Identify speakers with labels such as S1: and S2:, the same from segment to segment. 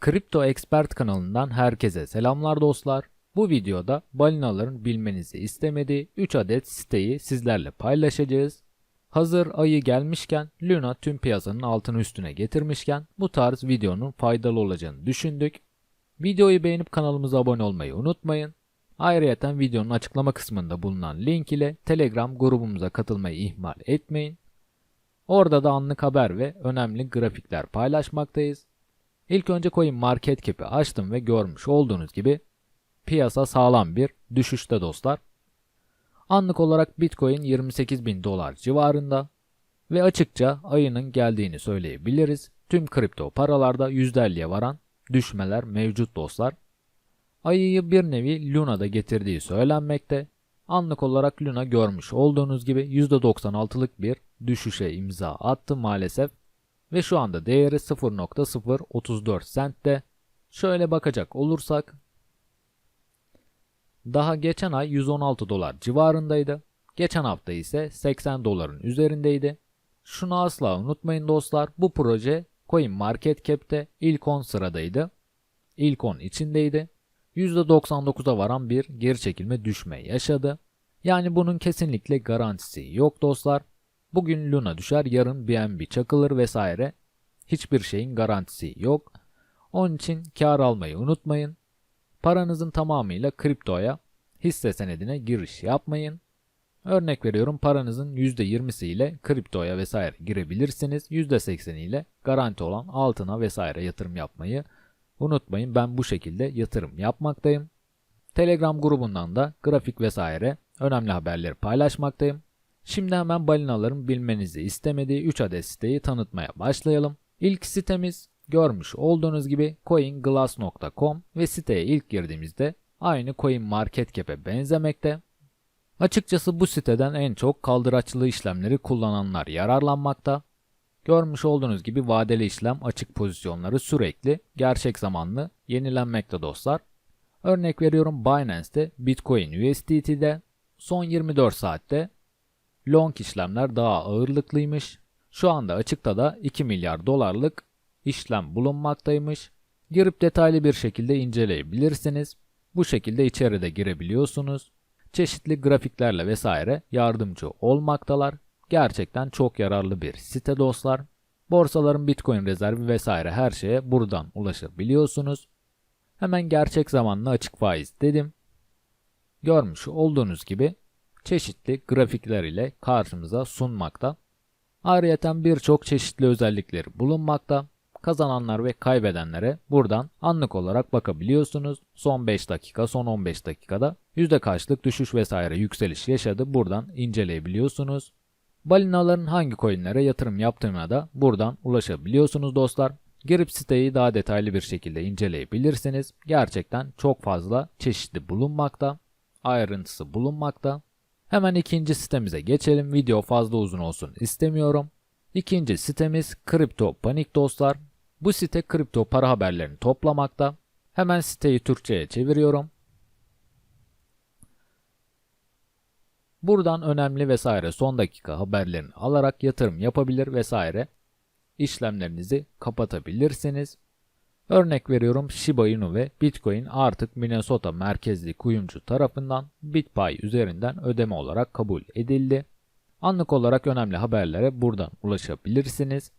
S1: Kripto Expert kanalından herkese selamlar dostlar. Bu videoda balinaların bilmenizi istemediği 3 adet siteyi sizlerle paylaşacağız. Hazır ayı gelmişken Luna tüm piyasanın altını üstüne getirmişken bu tarz videonun faydalı olacağını düşündük. Videoyu beğenip kanalımıza abone olmayı unutmayın. Ayrıca videonun açıklama kısmında bulunan link ile Telegram grubumuza katılmayı ihmal etmeyin. Orada da anlık haber ve önemli grafikler paylaşmaktayız. İlk önce Coin Market Cap'i açtım ve görmüş olduğunuz gibi piyasa sağlam bir düşüşte dostlar. Anlık olarak Bitcoin 28 bin dolar civarında ve açıkça ayının geldiğini söyleyebiliriz. Tüm kripto paralarda %50'ye varan düşmeler mevcut dostlar. Ayıyı bir nevi Luna'da getirdiği söylenmekte. Anlık olarak Luna görmüş olduğunuz gibi %96'lık bir düşüşe imza attı maalesef ve şu anda değeri 0.034 centte. Şöyle bakacak olursak daha geçen ay 116 dolar civarındaydı. Geçen hafta ise 80 doların üzerindeydi. Şunu asla unutmayın dostlar. Bu proje Coin Market Cap'te ilk 10 sıradaydı. İlk 10 içindeydi. %99'a varan bir geri çekilme düşme yaşadı. Yani bunun kesinlikle garantisi yok dostlar. Bugün Luna düşer, yarın BNB çakılır vesaire. Hiçbir şeyin garantisi yok. Onun için kar almayı unutmayın. Paranızın tamamıyla kriptoya, hisse senedine giriş yapmayın. Örnek veriyorum paranızın %20'si ile kriptoya vesaire girebilirsiniz. %80 ile garanti olan altına vesaire yatırım yapmayı unutmayın. Ben bu şekilde yatırım yapmaktayım. Telegram grubundan da grafik vesaire önemli haberleri paylaşmaktayım. Şimdi hemen balinaların bilmenizi istemediği 3 adet siteyi tanıtmaya başlayalım. İlk sitemiz görmüş olduğunuz gibi coinglass.com ve siteye ilk girdiğimizde aynı Coin benzemekte. Açıkçası bu siteden en çok kaldıraçlı işlemleri kullananlar yararlanmakta. Görmüş olduğunuz gibi vadeli işlem açık pozisyonları sürekli gerçek zamanlı yenilenmekte dostlar. Örnek veriyorum Binance'te Bitcoin USDT'de son 24 saatte long işlemler daha ağırlıklıymış. Şu anda açıkta da 2 milyar dolarlık işlem bulunmaktaymış. Girip detaylı bir şekilde inceleyebilirsiniz. Bu şekilde içeride girebiliyorsunuz. Çeşitli grafiklerle vesaire yardımcı olmaktalar. Gerçekten çok yararlı bir site dostlar. Borsaların Bitcoin rezervi vesaire her şeye buradan ulaşabiliyorsunuz. Hemen gerçek zamanlı açık faiz dedim. Görmüş olduğunuz gibi çeşitli grafikler ile karşımıza sunmakta. Ayrıca birçok çeşitli özellikleri bulunmakta. Kazananlar ve kaybedenlere buradan anlık olarak bakabiliyorsunuz. Son 5 dakika, son 15 dakikada yüzde kaçlık düşüş vesaire yükseliş yaşadı. Buradan inceleyebiliyorsunuz. Balinaların hangi coinlere yatırım yaptığına da buradan ulaşabiliyorsunuz dostlar. Girip siteyi daha detaylı bir şekilde inceleyebilirsiniz. Gerçekten çok fazla çeşitli bulunmakta. Ayrıntısı bulunmakta. Hemen ikinci sitemize geçelim. Video fazla uzun olsun istemiyorum. İkinci sitemiz Kripto Panik dostlar. Bu site kripto para haberlerini toplamakta. Hemen siteyi Türkçe'ye çeviriyorum. Buradan önemli vesaire son dakika haberlerini alarak yatırım yapabilir vesaire işlemlerinizi kapatabilirsiniz. Örnek veriyorum Shiba Inu ve Bitcoin artık Minnesota merkezli kuyumcu tarafından BitPay üzerinden ödeme olarak kabul edildi. Anlık olarak önemli haberlere buradan ulaşabilirsiniz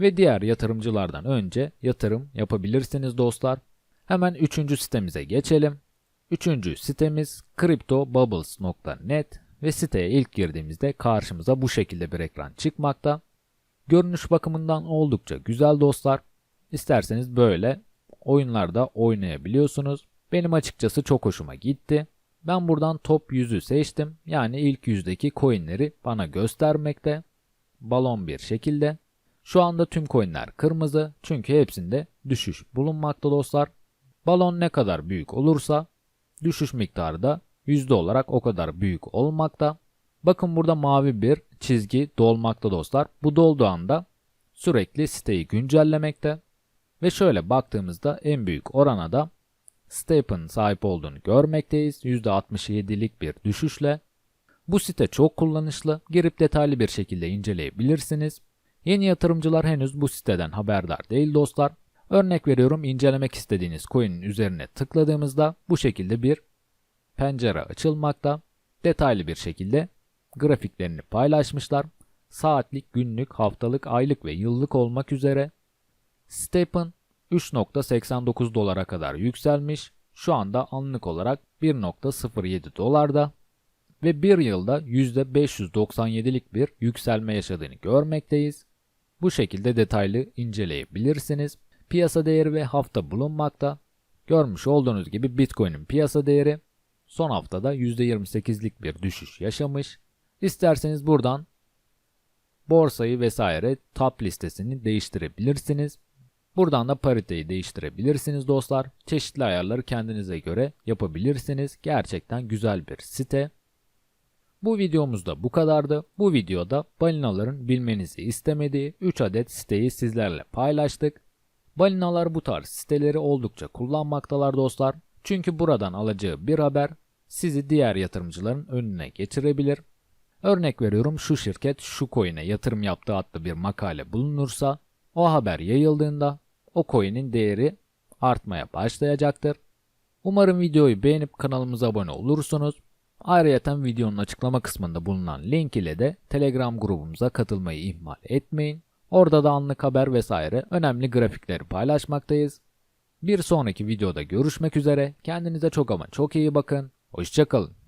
S1: ve diğer yatırımcılardan önce yatırım yapabilirsiniz dostlar. Hemen üçüncü sitemize geçelim. Üçüncü sitemiz cryptobubbles.net ve siteye ilk girdiğimizde karşımıza bu şekilde bir ekran çıkmakta. Görünüş bakımından oldukça güzel dostlar. İsterseniz böyle oyunlarda oynayabiliyorsunuz. Benim açıkçası çok hoşuma gitti. Ben buradan top 100'ü seçtim. Yani ilk yüzdeki coinleri bana göstermekte. Balon bir şekilde. Şu anda tüm coinler kırmızı çünkü hepsinde düşüş bulunmakta dostlar. Balon ne kadar büyük olursa düşüş miktarı da yüzde olarak o kadar büyük olmakta. Bakın burada mavi bir çizgi dolmakta dostlar. Bu dolduğu anda sürekli siteyi güncellemekte. Ve şöyle baktığımızda en büyük orana da Step'in sahip olduğunu görmekteyiz. %67'lik bir düşüşle. Bu site çok kullanışlı. Girip detaylı bir şekilde inceleyebilirsiniz. Yeni yatırımcılar henüz bu siteden haberdar değil dostlar. Örnek veriyorum incelemek istediğiniz coin'in üzerine tıkladığımızda bu şekilde bir pencere açılmakta. Detaylı bir şekilde grafiklerini paylaşmışlar. Saatlik, günlük, haftalık, aylık ve yıllık olmak üzere. Step'ın 3.89 dolara kadar yükselmiş. Şu anda anlık olarak 1.07 dolarda ve bir yılda %597'lik bir yükselme yaşadığını görmekteyiz. Bu şekilde detaylı inceleyebilirsiniz. Piyasa değeri ve hafta bulunmakta. Görmüş olduğunuz gibi Bitcoin'in piyasa değeri son haftada %28'lik bir düşüş yaşamış. İsterseniz buradan borsayı vesaire top listesini değiştirebilirsiniz. Buradan da pariteyi değiştirebilirsiniz dostlar. Çeşitli ayarları kendinize göre yapabilirsiniz. Gerçekten güzel bir site. Bu videomuzda bu kadardı. Bu videoda balinaların bilmenizi istemediği 3 adet siteyi sizlerle paylaştık. Balinalar bu tarz siteleri oldukça kullanmaktalar dostlar. Çünkü buradan alacağı bir haber sizi diğer yatırımcıların önüne geçirebilir. Örnek veriyorum şu şirket şu coin'e yatırım yaptığı adlı bir makale bulunursa o haber yayıldığında o coin'in değeri artmaya başlayacaktır. Umarım videoyu beğenip kanalımıza abone olursunuz. Ayrıca videonun açıklama kısmında bulunan link ile de Telegram grubumuza katılmayı ihmal etmeyin. Orada da anlık haber vesaire önemli grafikleri paylaşmaktayız. Bir sonraki videoda görüşmek üzere. Kendinize çok ama çok iyi bakın. Hoşçakalın.